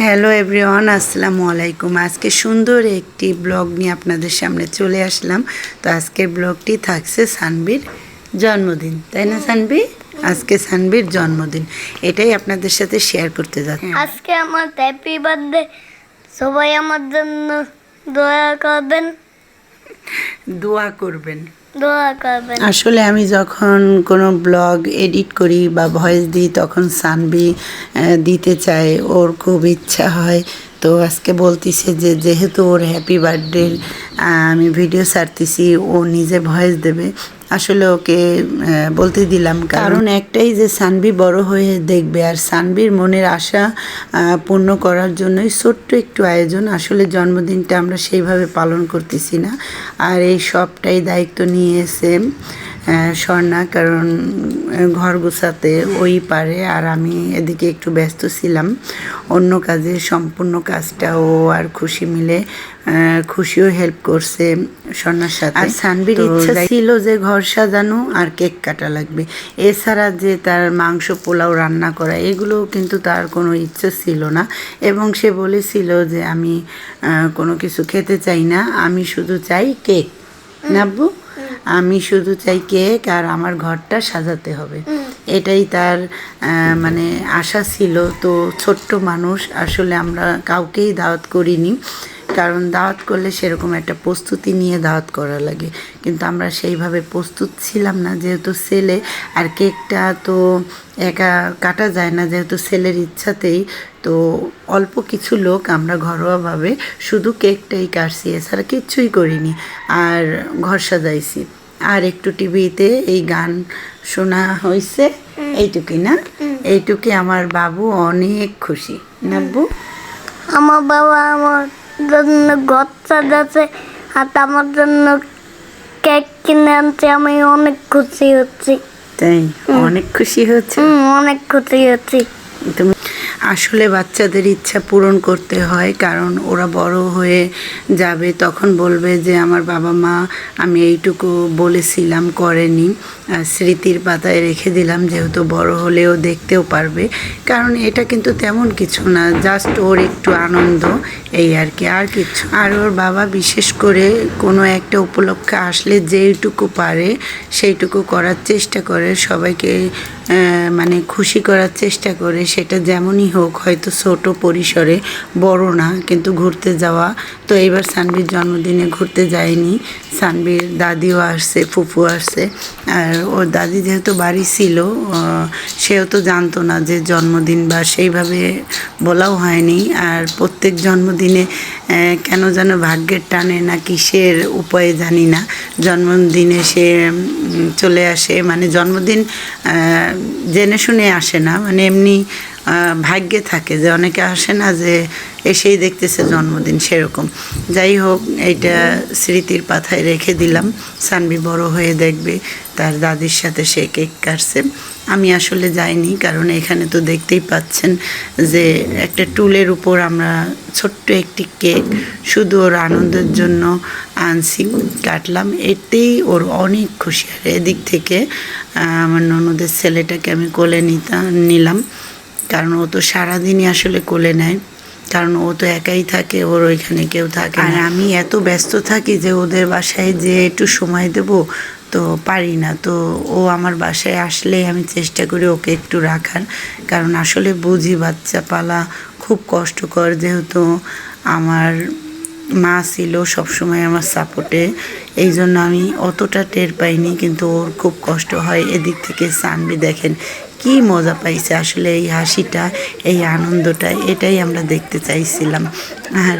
Hello everyone আসসালামু আলাইকুম। আজকে সুন্দর একটি ব্লগ নিয়ে আপনাদের সামনে চলে আসলাম। তো আজকের ব্লগটি থাকছে সানবির জন্মদিন তাই না সানবি? আজকে সানবির জন্মদিন এটাই আপনাদের সাথে শেয়ার করতে যাচ্ছি। আজকে আমার হ্যাপি বার্থডে সবাই আমার জন্য দোয়া করবেন দোয়া করবেন। দোয়া করবেন। আসলে আমি যখন কোনো ব্লগ এডিট করি বা ভয়েস দিই, তখন সানবি দিতে চাই ওর খুব ইচ্ছা হয়। তো আজকে বলতিছে যে, যেহেতু ওর হ্যাপি বার্থডে আমি ভিডিও ছাড়তেছি, ও নিজে ভয়েস দেবে। আসলে ওকে বলতে দিলাম, কারণ একটাই যে সানবি বড় হয়ে দেখবে, আর সানবির মনের আশা পূর্ণ করার জন্যই ছোট্ট একটু আয়োজন। আসলে জন্মদিনটা আমরা সেইভাবে পালন করতেছি না, আর এই সবটাই দায়িত্ব নিয়েছে স্বর্ণা কারণ ঘর গোছাতে ওই পারে আর আমি এদিকে একটু ব্যস্ত ছিলাম। অন্য কাজে সম্পূর্ণ কাজটা ও আর খুশি মিলে খুশিও হেল্প করছে স্বর্ণার সাথে। আর সানবির ইচ্ছা ছিল যে ঘর সাজানো আর কেক কাটা লাগবে। এছাড়া যে তার মাংস পোলাও রান্না করা এগুলো কিন্তু তার কোনো ইচ্ছা ছিল না। এবং সে বলেছিল যে আমি কোনো কিছু খেতে চাই না আমি শুধু চাই কেক। নাব্বু? আমি শুধু চাই কেক আর আমার ঘরটা সাজাতে হবে। এটাই তার মানে আশা ছিল। তো ছোট্ট মানুষ আসলে আমরা কাউকেই দাওয়াত করিনি। কারণ দাওয়াত করলে সেরকম একটা প্রস্তুতি নিয়ে দাওয়াত করা লাগে। কিন্তু আমরা সেইভাবে প্রস্তুত ছিলাম না যেহেতু ছেলে আর কেকটা তো একা কাটা যায় না যেহেতু ছেলের ইচ্ছাতেই। তো অল্প কিছু লোক আমরা ঘরোয়াভাবে শুধু কেকটাই কাটছি এছাড়া কিচ্ছুই করিনি। আর ঘর সাজাইছি। আর একটু টিভিতে এই গান শোনা হয়েছে এইটুকুই না? এইটুকুই আমার বাবু অনেক খুশি। নাব্বু আমার বাবা আমার জন্য ঘর সাজাচ্ছে আর আমার জন্য কেক কিনে আনছে। আমি অনেক খুশি হচ্ছি। তাই? অনেক খুশি হচ্ছে? অনেক খুশি হচ্ছি। তুমি আসলে বাচ্চাদের ইচ্ছা পূরণ করতে হয়, কারণ ওরা বড় হয়ে যাবে তখন বলবে যে, আমার বাবা মা, আমি এইটুকু বলেছিলাম, করেনি। স্মৃতির পাতায় রেখে দিলাম, যেহেতু বড় হলেও দেখতেও পারবে। কারণ এটা কিন্তু তেমন কিছু না, জাস্ট ওর একটু আনন্দ, এই আর কি, আর কিছু। আর ওর বাবা বিশেষ করে কোনো একটা উপলক্ষে আসলে যেইটুকু পারে, সেইটুকু করার চেষ্টা করে, সবাইকে মানে খুশি করার চেষ্টা করে, সেটা যেমনই হোক, হয়তো ছোট পরিসরে, বড় না, কিন্তু ঘুরতে যাওয়া। তো এইবার সানবির জন্মদিনে ঘুরতে যায়নি সানবির দাদিও আসছে, ফুফু আসছে। আর ওর দাদি যেহেতু বাড়ি ছিল সেও তো জানতো না যে জন্মদিন বা সেইভাবে বলাও হয়নি। আর প্রত্যেক জন্মদিনে কেন যেন ভাগ্যের টানে না কিসের উপায়ে জানি না। জন্মদিনে সে চলে আসে। মানে জন্মদিন জেনে শুনে আসে না। মানে এমনি ভাগ্যে থাকে যে অনেকে আসে না যে এসেই দেখতেছে জন্মদিন সেরকম। যাই হোক, এইটা স্মৃতির পাথায় রেখে দিলাম। সানবি বড় হয়ে দেখবে, তার দাদির সাথে সে কেক কাটছে। আমি আসলে যাইনি, কারণ এখানে তো দেখতেই পাচ্ছেন যে একটা টুলের উপর আমরা ছোট্ট একটি কেক শুধু ওর আনন্দের জন্য আনছি, কাটলাম। এতেই ওর অনেক খুশি। আর এদিক থেকে আমার ননদের ছেলেটাকে আমি কোলে নিতাম নিলাম। কারণ ও তো সারাদিনই আসলে কোলে নেয়। কারণ ও তো একাই থাকে, ওর ওইখানে কেউ থাকে আর আমি এত ব্যস্ত থাকি যে ওদের বাসায় যে একটু সময় দেব তো পারি না। তো ও আমার বাসায় আসলে আমি চেষ্টা করি ওকে একটু রাখার। কারণ আসলে বুঝি বাচ্চা পালা খুব কষ্টকর। যেহেতু আমার মা ছিল সবসময় আমার সাপোর্টে, এই জন্য আমি অতটা টের পাইনি। কিন্তু ওর খুব কষ্ট হয়। এদিক থেকে সানবি দেখেন কি মজা পাইছে আসলে এই হাসিটা, এই আনন্দটা, এটাই আমরা দেখতে চাইছিলাম। আর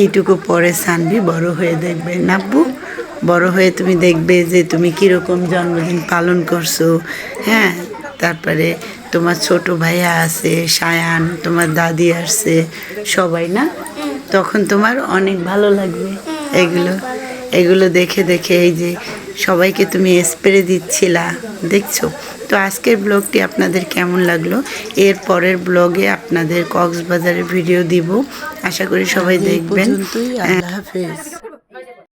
এইটুকু পরে সানবি বড় হয়ে দেখবে। নাব্বু, বড় হয়ে তুমি দেখবে যে তুমি কীরকম জন্মদিন পালন করছ। হ্যাঁ তারপরে তোমার ছোট ভাইয়া আছে, সায়ান, তোমার দাদি আসছে, সবাই না? তখন তোমার অনেক ভালো লাগবে। এগুলো এগুলো দেখে দেখে এই যে সবাইকে তুমি স্প্রে দিচ্ছিলা। দেখছ? তো আজকের ব্লগটি আপনাদের কেমন লাগল? এর পরের ব্লগে আপনাদের কক্সবাজারের ভিডিও দিব। আশা করি সবাই দেখবেন। আল্লাহ হাফেজ।